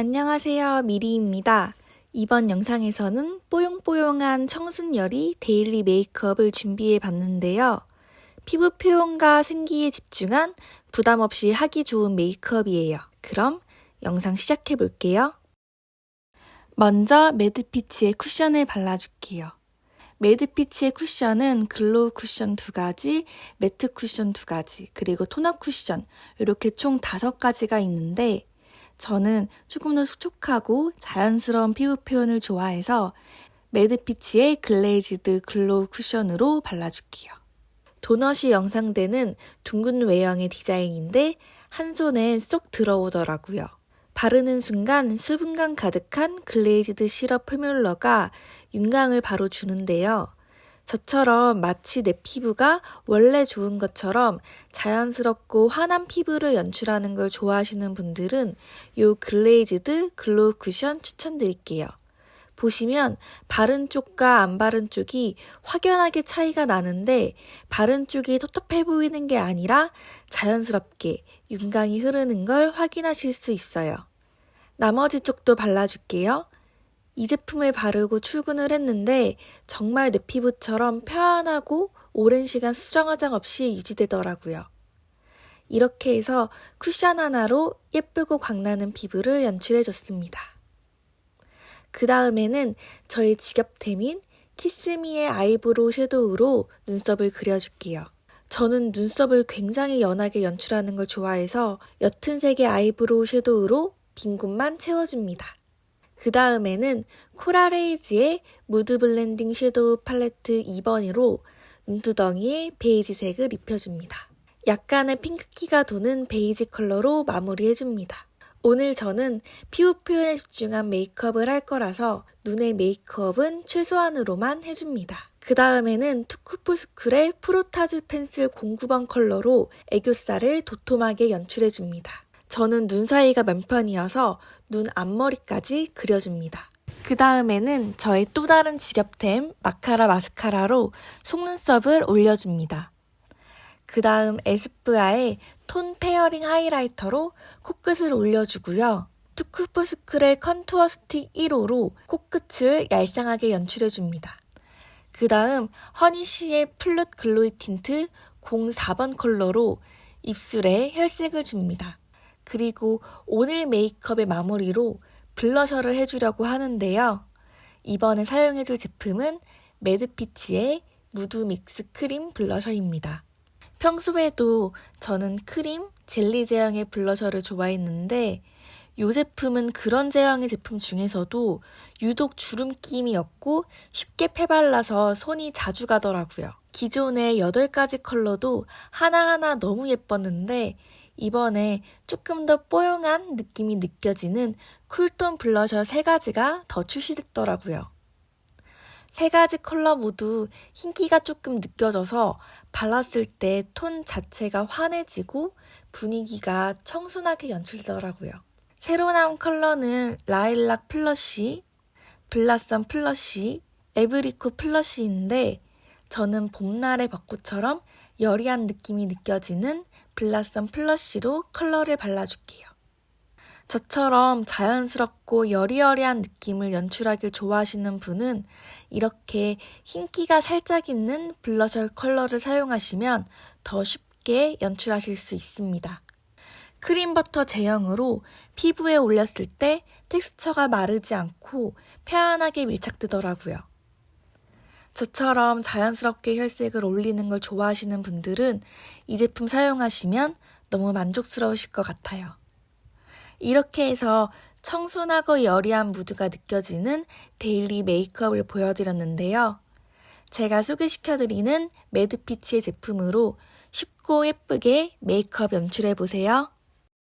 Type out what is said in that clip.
안녕하세요. 미리입니다. 이번 영상에서는 뽀용뽀용한 청순열이 데일리 메이크업을 준비해 봤는데요. 피부 표현과 생기에 집중한 부담 없이 하기 좋은 메이크업이에요. 그럼 영상 시작해 볼게요. 먼저 매드피치의 쿠션을 발라줄게요. 매드피치의 쿠션은 글로우 쿠션 두 가지, 매트 쿠션 두 가지, 그리고 톤업 쿠션, 이렇게 총 다섯 가지가 있는데, 저는 조금 더 촉촉하고 자연스러운 피부 표현을 좋아해서 매드피치의 글레이즈드 글로우 쿠션으로 발라줄게요. 도넛이 영상되는 둥근 외형의 디자인인데 한 손에 쏙 들어오더라고요. 바르는 순간 수분감 가득한 글레이즈드 시럽 포뮬러가 윤광을 바로 주는데요. 저처럼 마치 내 피부가 원래 좋은 것처럼 자연스럽고 환한 피부를 연출하는 걸 좋아하시는 분들은 요 글레이즈드 글로우 쿠션 추천드릴게요. 보시면 바른 쪽과 안 바른 쪽이 확연하게 차이가 나는데 바른 쪽이 텁텁해 보이는 게 아니라 자연스럽게 윤광이 흐르는 걸 확인하실 수 있어요. 나머지 쪽도 발라줄게요. 이 제품을 바르고 출근을 했는데 정말 내 피부처럼 편하고 오랜 시간 수정 화장 없이 유지되더라고요. 이렇게 해서 쿠션 하나로 예쁘고 광나는 피부를 연출해줬습니다. 그 다음에는 저의 지겹템인 키스미의 아이브로우 섀도우로 눈썹을 그려줄게요. 저는 눈썹을 굉장히 연하게 연출하는 걸 좋아해서 옅은 색의 아이브로우 섀도우로 빈 곳만 채워줍니다. 그 다음에는 코랄레이즈의 무드 블렌딩 섀도우 팔레트 2번으로 눈두덩이에 베이지색을 입혀줍니다. 약간의 핑크기가 도는 베이지 컬러로 마무리해줍니다. 오늘 저는 피부 표현에 집중한 메이크업을 할 거라서 눈의 메이크업은 최소한으로만 해줍니다. 그 다음에는 투쿠프스쿨의 프로타즈 펜슬 09번 컬러로 애교살을 도톰하게 연출해줍니다. 저는 눈 사이가 맨 편이어서 눈 앞머리까지 그려줍니다. 그 다음에는 저의 또 다른 지겹템 마카라 마스카라로 속눈썹을 올려줍니다. 그 다음 에스쁘아의 톤 페어링 하이라이터로 코끝을 올려주고요. 투쿠포스쿨의 컨투어 스틱 1호로 코끝을 얄쌍하게 연출해줍니다. 그 다음 허니시의 플룻 글로이 틴트 04번 컬러로 입술에 혈색을 줍니다. 그리고 오늘 메이크업의 마무리로 블러셔를 해주려고 하는데요. 이번에 사용해줄 제품은 매드피치의 무드 믹스 크림 블러셔입니다. 평소에도 저는 크림, 젤리 제형의 블러셔를 좋아했는데 이 제품은 그런 제형의 제품 중에서도 유독 주름김이 없고 쉽게 펴발라서 손이 자주 가더라고요. 기존의 8가지 컬러도 하나하나 너무 예뻤는데 이번에 조금 더 뽀용한 느낌이 느껴지는 쿨톤 블러셔 3가지가 더 출시됐더라고요. 세 가지 컬러 모두 흰기가 조금 느껴져서 발랐을 때 톤 자체가 환해지고 분위기가 청순하게 연출되더라고요. 새로 나온 컬러는 라일락 플러시, 블라썸 플러시, 에브리코 플러시인데 저는 봄날의 벚꽃처럼 여리한 느낌이 느껴지는 블라썸 플러시로 컬러를 발라줄게요. 저처럼 자연스럽고 여리여리한 느낌을 연출하길 좋아하시는 분은 이렇게 흰기가 살짝 있는 블러셔 컬러를 사용하시면 더 쉽게 연출하실 수 있습니다. 크림버터 제형으로 피부에 올렸을 때 텍스처가 마르지 않고 편안하게 밀착되더라고요. 저처럼 자연스럽게 혈색을 올리는 걸 좋아하시는 분들은 이 제품 사용하시면 너무 만족스러우실 것 같아요. 이렇게 해서 청순하고 여리한 무드가 느껴지는 데일리 메이크업을 보여드렸는데요. 제가 소개시켜드리는 매드피치의 제품으로 쉽고 예쁘게 메이크업 연출해보세요.